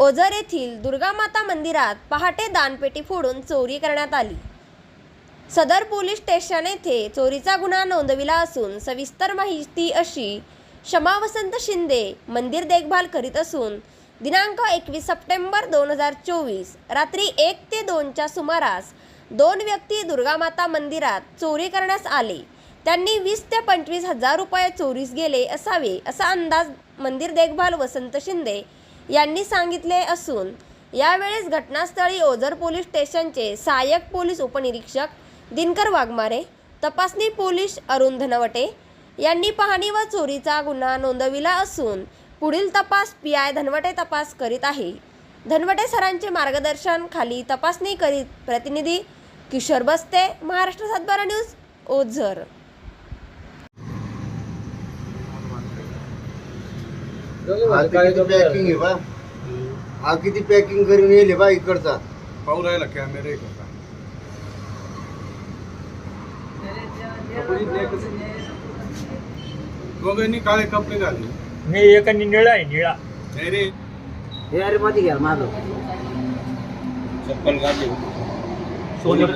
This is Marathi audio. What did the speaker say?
ओझर येथील दुर्गामाता मंदिरात पहाटे दानपेटी फोडून चोरी करण्यात आली. सदर पोलीस स्टेशन येथे चोरीचा गुन्हा नोंदविला असून सविस्तर माहिती अशी क्षमा वसंत शिंदे मंदिर देखभाल करीत असून दिनांक एकवीस सप्टेंबर दोन हजार चोवीस रात्री एक ते दोनच्या सुमारास दोन व्यक्ती दुर्गामाता मंदिरात चोरी करण्यास आले. त्यांनी वीस ते पंचवीस हजार रुपये चोरीस गेले असावे असा अंदाज मंदिर देखभाल वसंत शिंदे यांनी सांगितले असून यावेळेस घटनास्थळी ओझर पोलीस स्टेशनचे सहाय्यक पोलीस उपनिरीक्षक दिनकर वाघमारे तपासणी पोलीस अरुण धनवटे यांनी पाहणी व चोरीचा गुन्हा नोंदविला असून पुढील तपास पी आय धनवटे तपास करीत आहे. धनवटे सरांचे मार्गदर्शन खाली तपासणी करीत प्रतिनिधी किशोर बस्ते महाराष्ट्र सातबारा न्यूज ओझर. हा किती पॅकिंग आहे बा? हा किती पॅकिंग करून येईल बा इकडचा? पाहू राहिला कॅमेरा होता. दोघांनी काळे कपडे घातले. मी एकाने निळा आहे निळा. नाही रे. हे अरे मध्ये घ्या माझं सोनं